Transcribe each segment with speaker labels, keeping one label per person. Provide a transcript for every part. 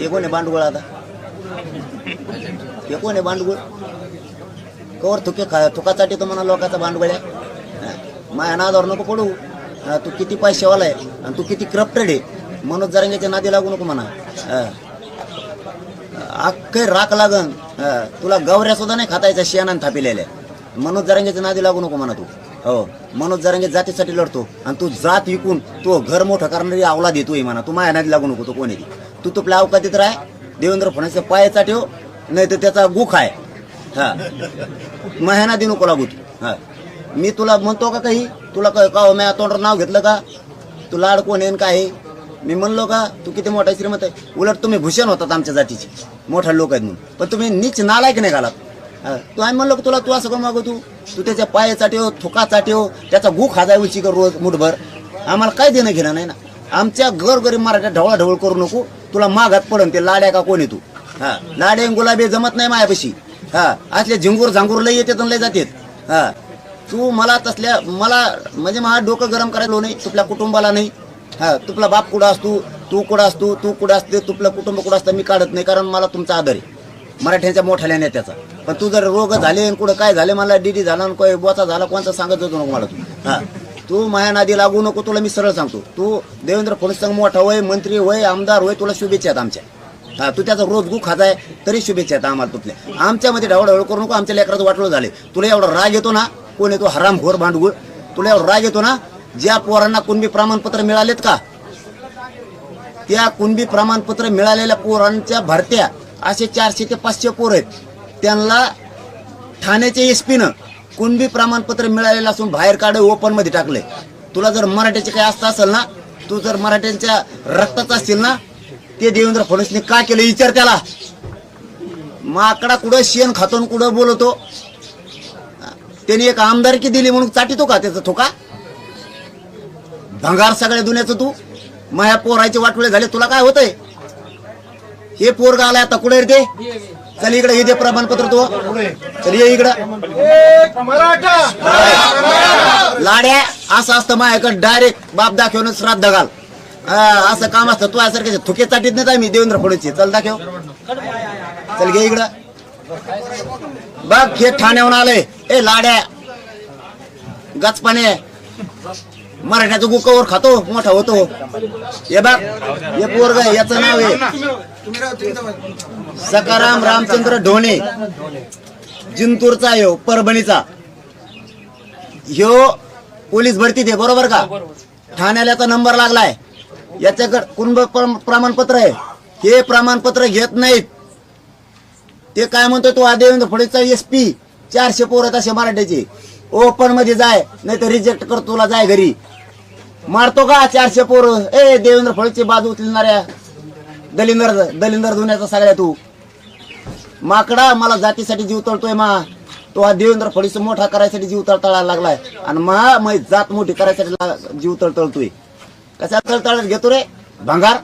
Speaker 1: हे कोण आहे बांडगुळ आता हे कोण आहे बांडगुळ कवर थुके खा थुकासाठी तो म्हणा लोकांचा आहे माया नादावर नको पडू तू किती पैसेवाला आहे आणि तू किती करप्टेड आहे मनोज जरंगेच्या नादी लागू नको म्हणा अख्खे राख लागन तुला गवऱ्या सुद्धा नाही खातायच्या शेणान थापिलेल्या मनोज जरंगेच्या नादी लागू नको म्हणा तू हो मनोज जरांगे जातीसाठी लढतो आणि तू जात विकून तो घर मोठं करणारी अवलाद येतोय म्हणा तू माया नादी लागू नको तो कोणी तू तुपल्या अवकातीत राह? देवेंद्र फडणवीसच्या पायाचा ठेव नाही तर त्याचा गुख आहे. हा. महिना देऊ नको लागू तू हा. मी तुला म्हणतो का काही? तुला काय का हो, म्या तोंडावर नाव घेतलं का? तू लाड कोण आहे न काय मी म्हणलो का तू किती मोठा श्रीमंत आहे? उलट तुम्ही भूषण होतात आमच्या जातीचे. मोठा लोक आहेत म्हणून. पण तुम्ही नीच नालायक नाही घालात. तू आम्ही म्हणलो की तुला तू असं करून मागू तू? तू त्याच्या पायाचा ठेव थुकाचा ठेव त्याचा गु खाजाय उची कर रोज मुठभर? आम्हाला काय देणं घेणं नाही ना. आमच्या घर गरीब ढवळाढवळ करू नको. तुला मागात पडन ते लाड्या का कोणी तू? हा लाडे आणि गुलाबी जमत नाही मायापाशी. हा असले झिंगूर झांगूर लय येते लय जाते हा तू मला तसल्या मला म्हणजे मला डोकं गरम करायला नाही तुपल्या कुटुंबाला नाही. हा तुपला बाप कुठं असतो तू कुठं असतो तू कुठं असते तुपलं कुटुंब कुठं असतं मी काढत नाही कारण मला तुमचा आदर आहे. मराठ्यांच्या मोठ्याल्या नेत्याचा. पण तू जर रोग झाले आणि कुठं काय झाले मला डीडी झाला आणि कोय बोचा झाला कोणता सांगत होतो नको मला तू? हा. तू माया नादी लागू नको तुला मी सरळ सांगतो. तू देवेंद्र फडणवीस मोठा होय मंत्री होय आमदार होय तुला शुभेच्छा आहेत आमच्या. हा तू त्याचा रोज गु खाताय तरी शुभेच्छा आहेत आम्हाला तुटल्या. आमच्यामध्ये ढवळढवळ करू नको आमच्या लेकराचं वाटलं झाले तुला एवढा राग येतो ना कोण येतो? हराम घोर भांडगुळ. तुला एवढा राग येतो ना ज्या पोरांना कुणबी प्रमाणपत्र मिळालेत का? त्या कुणबी प्रमाणपत्र मिळालेल्या पोरांच्या भरत्या असे चारशे ते पाचशे पोर आहेत. त्यांना ठाण्याच्या एस पीनं कुणबी प्रमाणपत्र मिळालेलं असून बाहेर काढ ओपनमध्ये टाकलंय. तुला जर मराठ्याचे काही असतं असेल ना तू जर मराठ्यांच्या रक्ताचा असतील ना ते देवेंद्र फडणवीसने का केलं? विचार त्याला. माकडा कुठं शेण खातो कुठं बोलवतो त्याने एक आमदारकी दिली म्हणून चाटितो का त्याचा थोका? भंगार सगळ्या दुनियाचं तू. माया पोरायचे वाटोळे झाले तुला काय होतंय? हे पोरगा आलाय आता कुठे ते? चल इकडे हे दे प्रमाणपत्र तू. चल ये इकडं. लाड्या असं असतं माझ्याकडे. डायरेक्ट बाप दाखवून श्राद्ध घाल. हा, असं काम असतं तू यासारखे थुके चाटीत नाही मी देवेंद्र फडणवीसचे चल दाखव. चल घे इकडं. बघ हे ठाण्याहून आलंय. ए लाड्या. गचपाने मराठ्याचं गुकावर खातो मोठा होतो. हे बाग हे पोरग याचं नाव आहे सकाराम रामचंद्र ढोणे. जिंतूरचा यो हो, परभणीचा. ह्यो पोलीस भरतीत आहे बरोबर का? ठाण्याला याचा नंबर लागलाय. याच्याकडे कुणब प्रमाणपत्र आहे? हे प्रमाणपत्र घेत नाहीत. ते काय म्हणतो तो देवेंद्र फडणवीसचा एस पी चारशे पोर आहेत असे मराठ्याचे ओपनमध्ये जाय नाही तर रिजेक्ट कर तुला जाय घरी. मारतो का चारशे पोर? ए देवेंद्र फडणवीसची बाजू उचलणाऱ्या दलिंदर दलिंदर धुण्याचा सगळ्या तू. माकडा मला जातीसाठी जीव तळतोय मा. तो हा देवेंद्र फडणवीस मोठा करायसाठी जीव तळतळायला लागलाय. आणि मा मै जात मोठी करायसाठी जीव तळतळतोय कशा तळतळत घेतो रे? भंगार.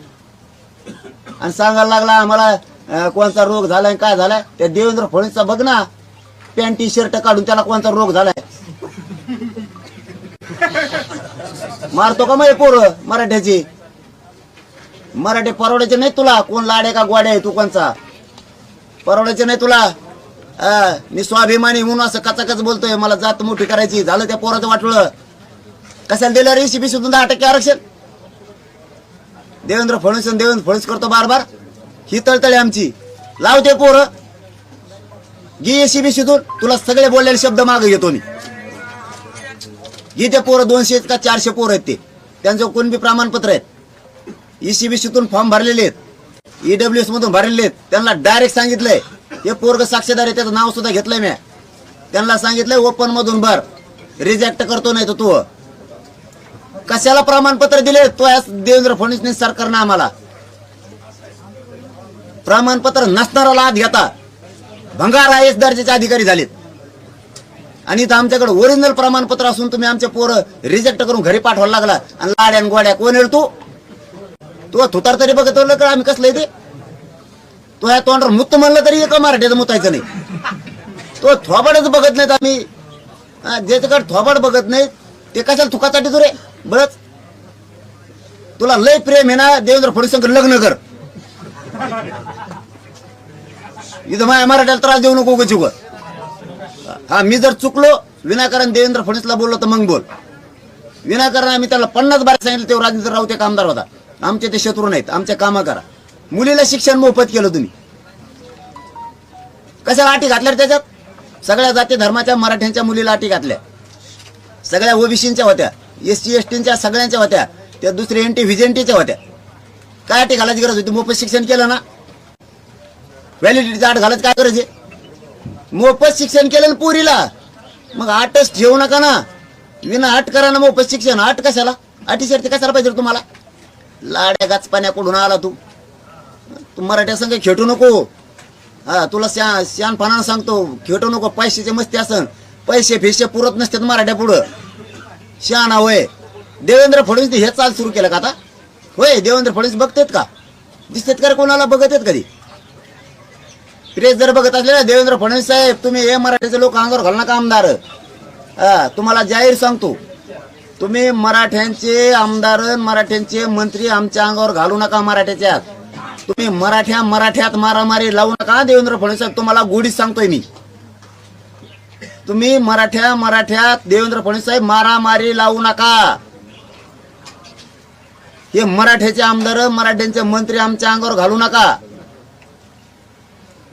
Speaker 1: आणि सांगायला लागला आम्हाला कोणता रोग झालाय आणि काय झालाय? त्या देवेंद्र फडणवीसचा बघ ना. पॅन्ट टी शर्ट काढून त्याला कोणता रोग झालाय? मारतो का मग पोर? मराठ्याचे. मराठे मराठी परवडायचे नाही तुला. कोण लाडे का गोडे आहे तू कोणचा? परवडायचे नाही तुला. हा, मी स्वाभिमानी म्हणून असं कचाकच बोलतोय. मला जात मोठी करायची. झालं त्या पोराचं वाटलं कशाला दिलं रे सीबी सुद्धा दहा टक्के आरक्षण? देवेंद्र फडणवीस देवेंद्र फडणवीस करतो बार बार ही तळतळे आमची. लावते पोरं. घे सीबी शिदून तुला सगळे बोललेले शब्द मागे घेतो मी. जिथे ते पोरं दोनशे का चारशे पोरं आहेत ते? त्यांचं कोण बी प्रमाणपत्र आहेत? ईसीबीसीतून फॉर्म भरलेले आहेत. ईडब्ल्यू एस मधून भरलेले आहेत. त्यांना डायरेक्ट सांगितलंय. हे पोरग साक्षीदार आहे त्याचं नाव सुद्धा घेतलंय मी. त्यांना सांगितलंय ओपन मधून भर. रिजेक्ट करतो नाही तर तू. कशाला प्रमाणपत्र दिले? तो देवेंद्र फडणवीस सरकारनं आम्हाला. प्रमाणपत्र नसणारा लाभ घेता. भंगार आय एस दर्जाचे अधिकारी झालेत. आणि इथं आमच्याकडे ओरिजिनल प्रमाणपत्र असून तुम्ही आमच्या पोरं रिजेक्ट करून घरी पाठवायला लागला. आणि लाड्या आणि गोड्या कोण येईल तू? तू थुतार तरी बघत का? आम्ही कसलं ते? तो ह्या तोंडावर मुक्त म्हणलं तरी एका मराठीचं मुतायचं नाही. तो थोबाडच बघत नाहीत आम्ही. हा, ज्याच्याकडे थोबाड बघत नाहीत ते कशाला थुकासाठी तुरे बरच. बरंच तुला लय प्रेम आहे ना देवेंद्र फडणवीस लग्न कर. इथं माझ्या मराठ्याला त्रास देऊ नको उगाच. हा मी जर चुकलो विनाकारण देवेंद्र फडणवीसला बोललो तर मग बोल. विनाकारण आम्ही त्याला पन्नास बारा सांगितलं तेव्हा राजेंद्र राऊत एक आमदार होता. आमचे ते शत्रू नाहीत आमचे कामं करा. मुलीला शिक्षण मोफत केलं तुम्ही. कशाला अटी घातल्या रे त्याच्यात? सगळ्या जाती धर्माच्या मराठ्यांच्या मुलीला अटी घातल्या. सगळ्या ओबीसीच्या होत्या एस टी एस टीच्या सगळ्यांच्या होत्या त्या दुसऱ्या एन टी व्हिजेंटीच्या होत्या. काय अटी घालायची गरज होती? मोफत शिक्षण केलं ना. व्हॅलिडिटीचा आठ घालायची काय गरज आहे? मोफत शिक्षण केलेलं पुरीला. मग आटच ठेवू नका ना. विना आट करा ना मोफत शिक्षण. आट कशाला? अटी शर्ती कशाला पाहिजे तुम्हाला? लाड्या गाचपाण्याकडून आला तू. तू मराठ्या संघ खेटू नको. हा तुला श्या श्यानपणानं सांगतो खेटू नको पैशाचे मस्ती असन. पैसे फेशे पुरत नसतात मराठ्या पुढं. शहाणा होय. देवेंद्र फडणवीस हे चाल सुरू केलं का आता? होय देवेंद्र फडणवीस बघतेत का? दिसतेत का रे कोणाला? बघत आहेत कधी? प्रेस जर बघत असले ना देवेंद्र फडणवीस साहेब तुम्ही हे मराठीचे लोक अंगावर घालू नका आमदार. हा तुम्हाला जाहीर सांगतो. तुम्ही मराठ्यांचे आमदार मराठ्यांचे मंत्री आमच्या अंगावर घालू नका मराठ्याच्या. तुम्ही मराठ्या मराठ्यात मारामारी लावू नका. देवेंद्र फडणवीस साहेब तुम्हाला गोडीच सांगतोय मी. तुम्ही मराठ्या मराठ्यात देवेंद्र फडणवीस साहेब मारामारी लावू नका. हे मराठ्याचे आमदार मराठ्यांचे मंत्री आमच्या अंगावर घालू नका.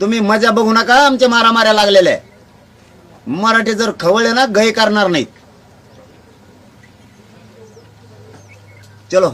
Speaker 1: तुम्ही मजा बघू नका आमच्या मारामाऱ्या लागलेल्या आहे. मराठी जर खवळले ना गय करणार नाहीत चलो